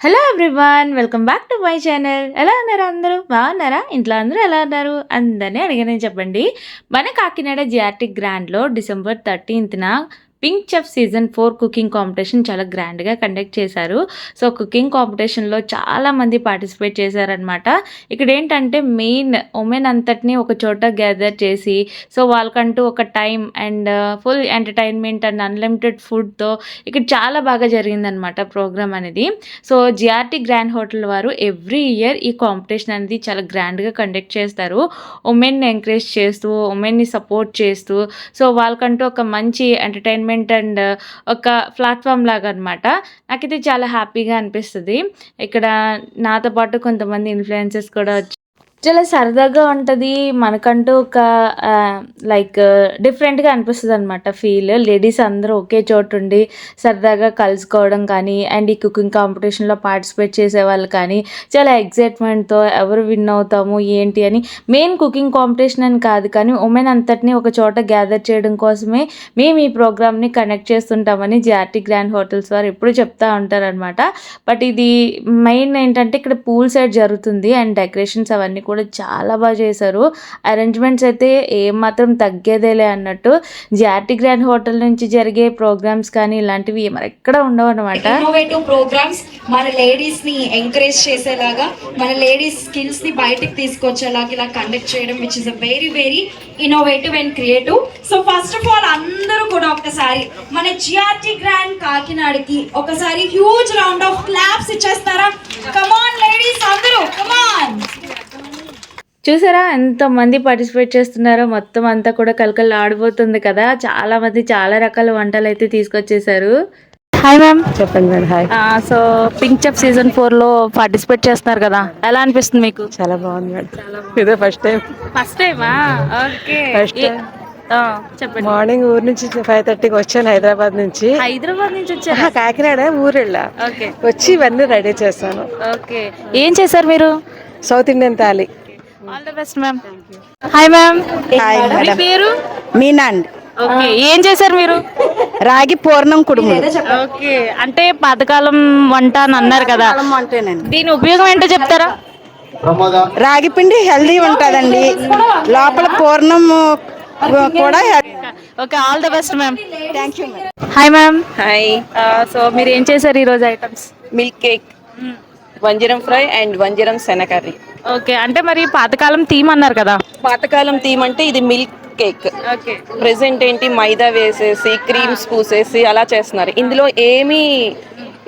Hello everyone welcome back to my channel ఎలా ఉన్నారు అందరూ? బాగున్నారా? ఇంట్లో అందరూ ఎలా ఉన్నారు? అందరినీ అడిగానే చెప్పండి. మన కాకినాడ జిఆర్టీ గ్రాండ్లో December థర్టీన్త్న pink chef season four cooking competition చాలా గ్రాండ్గా కండక్ట్ చేశారు. సో కుకింగ్ కాంపిటీషన్లో చాలామంది పార్టిసిపేట్ చేశారనమాట ఇక్కడ ఏంటంటే మెయిన్ ఉమెన్ అంతటిని ఒక చోట గ్యాదర్ చేసి సో వాళ్ళకంటూ ఒక time and full entertainment and unlimited ఫుడ్తో ఇక్కడ చాలా బాగా జరిగిందనమాట ప్రోగ్రామ్ అనేది. సో జిఆర్టీ గ్రాండ్ హోటల్ వారు ఎవ్రీ ఇయర్ ఈ కాంపిటీషన్ అనేది చాలా గ్రాండ్గా కండక్ట్ చేస్తారు. ఉమెన్ని ఎంకరేజ్ చేస్తూ ఉమెన్ని సపోర్ట్ చేస్తూ సో వాళ్ళకంటూ ఒక మంచి ఎంటర్టైన్మెంట్ అండ్ ఒక ప్లాట్ఫామ్ లాగా అనమాట నాకైతే చాలా హ్యాపీగా అనిపిస్తుంది. ఇక్కడ నాతో పాటు కొంతమంది ఇన్ఫ్లుయెన్సెస్ కూడా వచ్చి చాలా సరదాగా ఉంటుంది మనకంటూ ఒక లైక్ డిఫరెంట్గా అనిపిస్తుంది అనమాట ఫీల్ లేడీస్ అందరూ ఒకే చోటు ఉండి సరదాగా కలుసుకోవడం కానీ అండ్ ఈ కుకింగ్ కాంపిటీషన్లో పార్టిసిపేట్ చేసే వాళ్ళు కానీ చాలా ఎగ్జైట్మెంట్తో ఎవరు విన్ అవుతాము ఏంటి అని. మెయిన్ కుకింగ్ కాంపిటీషన్ అని కాదు కానీ ఉమెన్ అంతటిని ఒక చోట గ్యాదర్ చేయడం కోసమే మేము ఈ ప్రోగ్రామ్ని కనెక్ట్ చేస్తుంటామని జిఆర్టీ గ్రాండ్ హోటల్స్ వారు ఎప్పుడు చెప్తా ఉంటారనమాట బట్ ఇది మెయిన్ ఏంటంటే ఇక్కడ పూల్ సైడ్ జరుగుతుంది అండ్ డెకరేషన్స్ అవన్నీ కూడా చాలా బాగా చేశారు. అరేంజ్మెంట్స్ అయితే ఏమాత్రం తగ్గేదేలే అన్నట్టు. జిఆర్టీ గ్రాండ్ హోటల్ నుంచి జరిగే ప్రోగ్రామ్స్ కానీ ఇలాంటివి మరి ఎక్కడ ఉండవు అనమాట ఇన్నోవేటివ్ ప్రోగ్రామ్స్ మన లేడీస్ని ఎంకరేజ్ చేసేలాగా మన లేడీస్ స్కిల్స్ని బయటకు తీసుకొచ్చేలాగా ఇలా కండక్ట్ చేయడం which is a very very innovative and creative so first of all అందరూ కూడా ఒకసారి మన జిఆర్టీ గ్రాండ్ కాకినాడకి ఒకసారి హ్యూజ్ రౌండ్ ఆఫ్ క్లాప్స్ ఇచ్చేస్తారా? కమాన్ లేడీస్ అందరూ కమాన్ చూసారా ఎంతమంది పార్టిసిపేట్ చేస్తున్నారో? మొత్తం అంతా కూడా కలకలు ఆడిపోతుంది కదా. చాలా మంది చాలా రకాల వంటలు అయితే తీసుకొచ్చేసారు హాయ్ మ్యామ్ చెప్పండి madam hi so pink chef season ఫోర్లో పార్టిసిపేట్ చేస్తున్నారు కదా. ఎలా అనిపిస్తుంది మీకు? చాలా బాగుంది మేడం. ఇదే ఫస్ట్ టైం ఫస్ట్ టైమా ఓకే time. చెప్పండి. మార్నింగ్ ఊరు నుంచి ఫైవ్ థర్టీకి వచ్చాను హైదరాబాద్ నుంచి. హైదరాబాద్ నుంచి వచ్చారా? ఆహా, కాకినాడ ఊరు వెళ్ళా వచ్చి ఇవన్నీ రెడీ చేశాను. ఓకే ఏం చేశారు మీరు? South Indian thali all the best ma'am hi ma'am hi me madam పేరు? మీనాండ్ ఓకే ఏం చేశారు మీరు? రాగి పూర్ణం కుడుములు. ఓకే అంటే పాతకాలం వంట అని అన్నారు కదా. అంటేనండి దీని ఉపయోగం ఏంటో చెప్తారా? రాగి పిండి హెల్దీ ఉంటుందండి. లోపల పూర్ణం కూడా okay all the best ma'am thank you hi ma'am hi so మీరు ఏం చేశారు ఈరోజు ఐటమ్స్ మిల్క్ కేక్ వంజరం ఫ్రై అండ్ వంజరం శన కర్రీ ఓకే అంటే మరి పాతకాలం థీమ్ అన్నారు కదా? పాతకాలం థీమ్ అంటే ఇది మిల్క్ కేక్. ప్రెసెంట్ ఏంటి? మైదా వేసేసి క్రీమ్స్ పూసేసి అలా చేస్తున్నారు. ఇందులో ఏమీ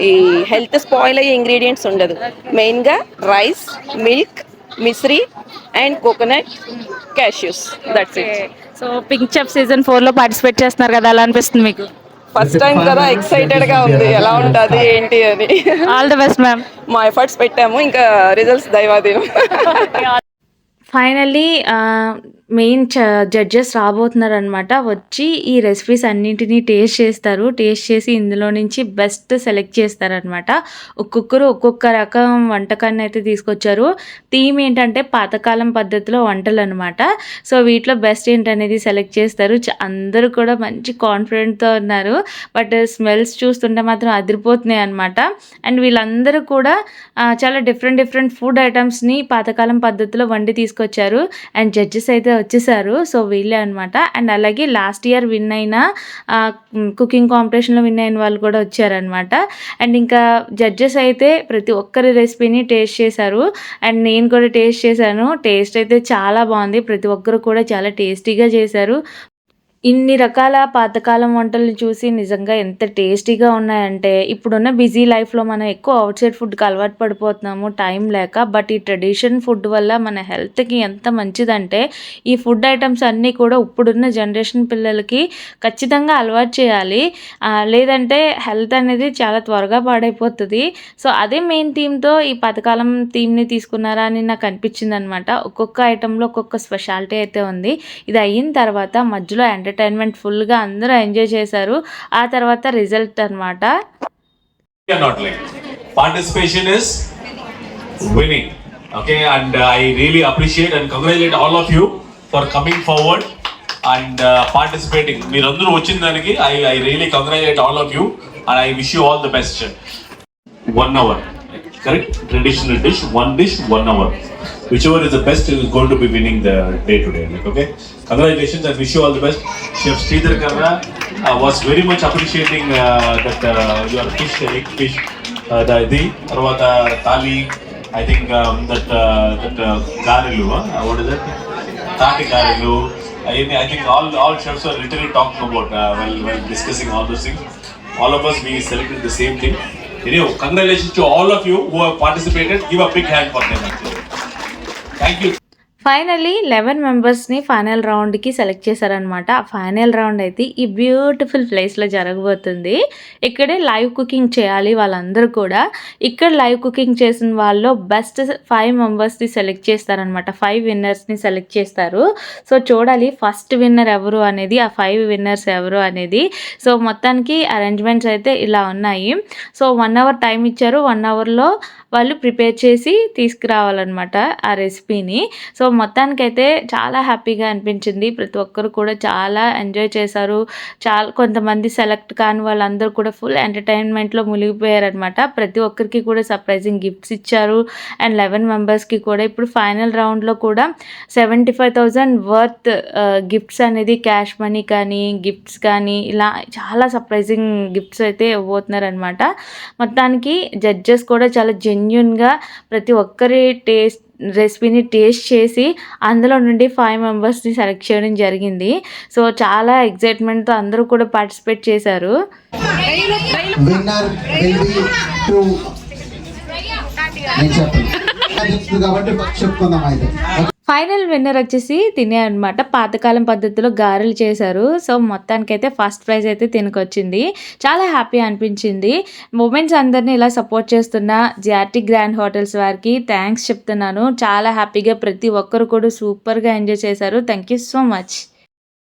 ఈ హెల్త్ స్పాయిల్ అయ్యే ఇంగ్రీడియంట్స్ ఉండదు. మెయిన్గా rice milk Misri and coconut cashews. That's it so pink chef season ఫోర్లో పార్టిసిపేట్ చేస్తున్నారు కదా ఎలా అనిపిస్తుంది మీకు? ఫస్ట్ టైం కదా ఎక్సైటెడ్గా ఉంది. ఎలా ఉంటుంది ఏంటి అని. ఆల్ ద బెస్ట్ మ్యామ్ మా ఎఫర్ట్స్ పెట్టాము. ఇంకా రిజల్ట్స్ దైవాధీనం ఫైనల్లీ మెయిన్ జడ్జెస్ రాబోతున్నారు అనమాట వచ్చి ఈ రెసిపీస్ అన్నింటినీ టేస్ట్ చేస్తారు. టేస్ట్ చేసి ఇందులో నుంచి బెస్ట్ సెలెక్ట్ చేస్తారనమాట ఒక్కొక్కరు ఒక్కొక్క రకం వంటకాన్ని అయితే తీసుకొచ్చారు. థీమ్ ఏంటంటే పాతకాలం పద్ధతిలో వంటలు అనమాట సో వీటిలో బెస్ట్ ఏంటనేది సెలెక్ట్ చేస్తారు. అందరూ కూడా మంచి కాన్ఫిడెంట్తో ఉన్నారు. బట్ స్మెల్స్ చూస్తుంటే మాత్రం అదిరిపోతున్నాయి అనమాట అండ్ వీళ్ళందరూ కూడా చాలా డిఫరెంట్ డిఫరెంట్ ఫుడ్ ఐటమ్స్ని పాతకాలం పద్ధతిలో వండి తీసుకొచ్చారు. అండ్ జడ్జెస్ అయితే వచ్చేసారు. సో వీళ్ళే అనమాట అండ్ అలాగే లాస్ట్ ఇయర్ విన్ అయిన కుకింగ్ కాంపిటీషన్లో విన్ అయిన వాళ్ళు కూడా వచ్చారనమాట అండ్ ఇంకా జడ్జెస్ అయితే ప్రతి ఒక్కరి రెసిపీని టేస్ట్ చేశారు. అండ్ నేను కూడా టేస్ట్ చేశాను. టేస్ట్ అయితే చాలా బాగుంది. ప్రతి ఒక్కరు కూడా చాలా టేస్టీగా చేశారు. ఇన్ని రకాల పాతకాలం వంటలు చూసి నిజంగా ఎంత టేస్టీగా ఉన్నాయంటే ఇప్పుడున్న బిజీ లైఫ్లో మనం ఎక్కువ అవుట్ సైడ్ ఫుడ్కి అలవాటు పడిపోతున్నాము టైం లేక. బట్ ఈ ట్రెడిషన్ ఫుడ్ వల్ల మన హెల్త్కి ఎంత మంచిదంటే ఈ ఫుడ్ ఐటమ్స్ అన్నీ కూడా ఇప్పుడున్న జనరేషన్ పిల్లలకి ఖచ్చితంగా అలవాటు చేయాలి. లేదంటే హెల్త్ అనేది చాలా త్వరగా పాడైపోతుంది. సో అదే మెయిన్ థీమ్తో ఈ పథకాలం థీమ్ని తీసుకున్నారా అని నాకు అనిపించింది అనమాట ఒక్కొక్క ఐటెంలో ఒక్కొక్క స్పెషాలిటీ అయితే ఉంది. ఇది అయిన తర్వాత మధ్యలో ఎంటర్టైన్మెంట్ ఫుల్గా అందరూ ఎంజాయ్ చేశారు ఆ తర్వాత రిజల్ట్ అనమాట are not late. Participation is winning. Okay, and uh, I really appreciate and congratulate all of you for coming forward and uh, participating. మీరందరూ వచ్చిన దానికి I, I really congratulate all of you and I wish you all the best. One hour. correct traditional dish, one dish, one hour. Whichever is the best is going to be winning the day today. Like, okay, congratulations and wish you all the best. Chef Sridhar Karra uh, was very much appreciating uh, that uh, your fish, egg fish, uh, the the Tarvata Tali. I think um, that uh, that uh, Garilu, huh? What is that? Tati Garilu. I, I think all all chefs are literally talking about uh, while, while discussing all those things. All of us we selected the same thing. Anyway, congratulations to all of you who have participated. Give a big hand for them. Actually. Thank you. Finally eleven మెంబర్స్ని final రౌండ్కి select చేశారనమాట ఆ final round అయితే ఈ beautiful ప్లేస్లో జరగబోతుంది. ఇక్కడే live cooking చేయాలి వాళ్ళందరూ కూడా. ఇక్కడ లైవ్ కుకింగ్ చేసిన వాళ్ళు బెస్ట్ ఫైవ్ మెంబర్స్ని సెలెక్ట్ చేస్తారనమాట ఫైవ్ విన్నర్స్ని సెలెక్ట్ చేస్తారు. సో చూడాలి ఫస్ట్ విన్నర్ ఎవరు అనేది ఆ ఫైవ్ విన్నర్స్ ఎవరు అనేది. సో మొత్తానికి అరేంజ్మెంట్స్ అయితే ఇలా ఉన్నాయి. సో వన్ అవర్ టైం ఇచ్చారు. వన్ అవర్లో వాళ్ళు ప్రిపేర్ చేసి తీసుకురావాలన్నమాట ఆ రెసిపీని. సో మొత్తానికైతే చాలా హ్యాపీగా అనిపించింది. ప్రతి ఒక్కరు కూడా చాలా ఎంజాయ్ చేశారు. చాలా కొంతమంది సెలెక్ట్ కాని వాళ్ళందరూ కూడా ఫుల్ ఎంటర్టైన్మెంట్లో మునిగిపోయారనమాట ప్రతి ఒక్కరికి కూడా సర్ప్రైజింగ్ గిఫ్ట్స్ ఇచ్చారు. అండ్ లెవెన్ మెంబర్స్కి కూడా ఇప్పుడు ఫైనల్ రౌండ్లో కూడా seventy five thousand worth gifts అనేది క్యాష్ మనీ కానీ గిఫ్ట్స్ కానీ ఇలా చాలా సర్ప్రైజింగ్ గిఫ్ట్స్ అయితే ఇవ్వబోతున్నారనమాట మొత్తానికి జడ్జెస్ కూడా చాలా జెన్యున్గా ప్రతి ఒక్కరి టేస్ట్ రెసిపీని టేస్ట్ చేసి అందులో నుండి ఫైవ్ మెంబర్స్ని సెలెక్ట్ చేయడం జరిగింది. సో చాలా ఎగ్జైట్మెంట్తో అందరూ కూడా పార్టిసిపేట్ చేశారు. కాబట్టి చెప్పుకుందాం అయితే. ఫైనల్ విన్నర్ వచ్చేసి తినే అనమాట పాతకాలం పద్ధతిలో గారెలు చేశారు. సో మొత్తానికైతే ఫస్ట్ ప్రైజ్ అయితే తినకొచ్చింది. చాలా హ్యాపీ అనిపించింది. మూమెంట్స్ అందరినీ ఇలా సపోర్ట్ చేస్తున్న జిఆర్టీ గ్రాండ్ హోటల్స్ వారికి థ్యాంక్స్ చెప్తున్నాను. చాలా హ్యాపీగా ప్రతి ఒక్కరు కూడా సూపర్గా ఎంజాయ్ చేశారు. Thank you so much